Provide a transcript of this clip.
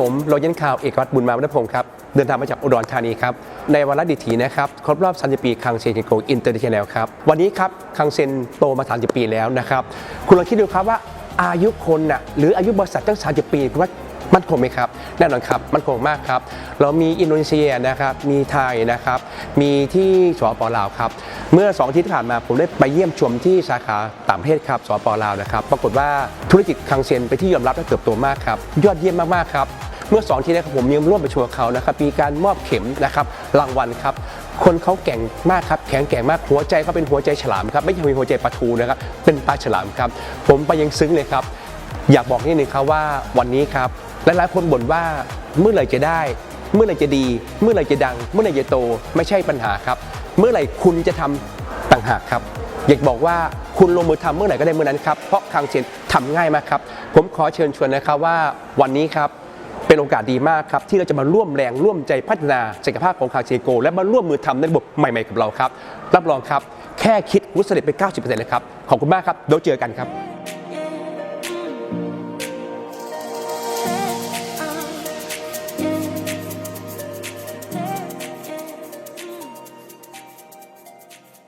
ผมโรยันข่าวเอกวัตรบุญมาวัฒนพงศ์ครับ เดินทางมาจากอุดรธานีครับ ในวาระดิถีนะครับ ครบรอบ 30 ปีคังเซนเกโกอินเตอร์เนชั่นแนลครับ วันนี้ครับ คังเซนโตมา 30 ปีแล้วนะครับ คุณลองคิดดูครับว่าอายุคนน่ะหรืออายุบริษัทตั้ง 30 ปีคุณว่ามันคงไหมครับ แน่นอนครับ มันคงมากครับ เรามีอินโดนีเซียนะครับ มีไทยนะครับ มีที่สปลาวครับ เมื่อ2อาทิตย์ที่ผ่านมาผมได้ไปเยี่ยมชมที่สาขาต่างประเทศครับสปลาวนะครับ ปรากฏว่าธุรกิจคังเซนเป็นที่ยอมรับและเติบโตมากครับ ยอดเยี่ยมมากๆครับ เมื่อสองทีนะครับผมยังร่วมประชุมเขานะครับมีการมอบเข็มนะครับรางวัลครับคนเขาแก่งมากครับแข็งแกร่งมากหัวใจเขาเป็นหัวใจฉลามครับไม่ใช่หัวใจปลาทูนะครับเป็นปลาฉลามครับผมไปยังซึ้งเลยครับอยากบอกนิดนึงครับว่าวันนี้ครับหลายๆคนบ่นว่าเมื่อไหร่จะได้ เมื่อไหร่จะดี เมื่อไหร่จะดัง เมื่อไหร่จะโตไม่ใช่ปัญหาครับ เมื่อไหร่คุณจะทำต่างหากครับอยากบอกว่าคุณลงมือทำเมื่อไหร่ก็ได้เมื่อนั้นครับเพราะคังเชนทำง่ายมากครับ ผมขอเชิญชวนนะครับว่าวันนี้ครับ เป็นโอกาสดีมากครับที่เราจะมาร่วมแรงร่วมใจพัฒนาศักยภาพของคาเชโก และมาร่วมมือทำในระบบใหม่ ๆ กับเราครับ รับรองครับแค่คิดรู้สำเร็จไป 90%เลยครับ ขอบคุณมากครับเดี๋ยวเจอกันครับ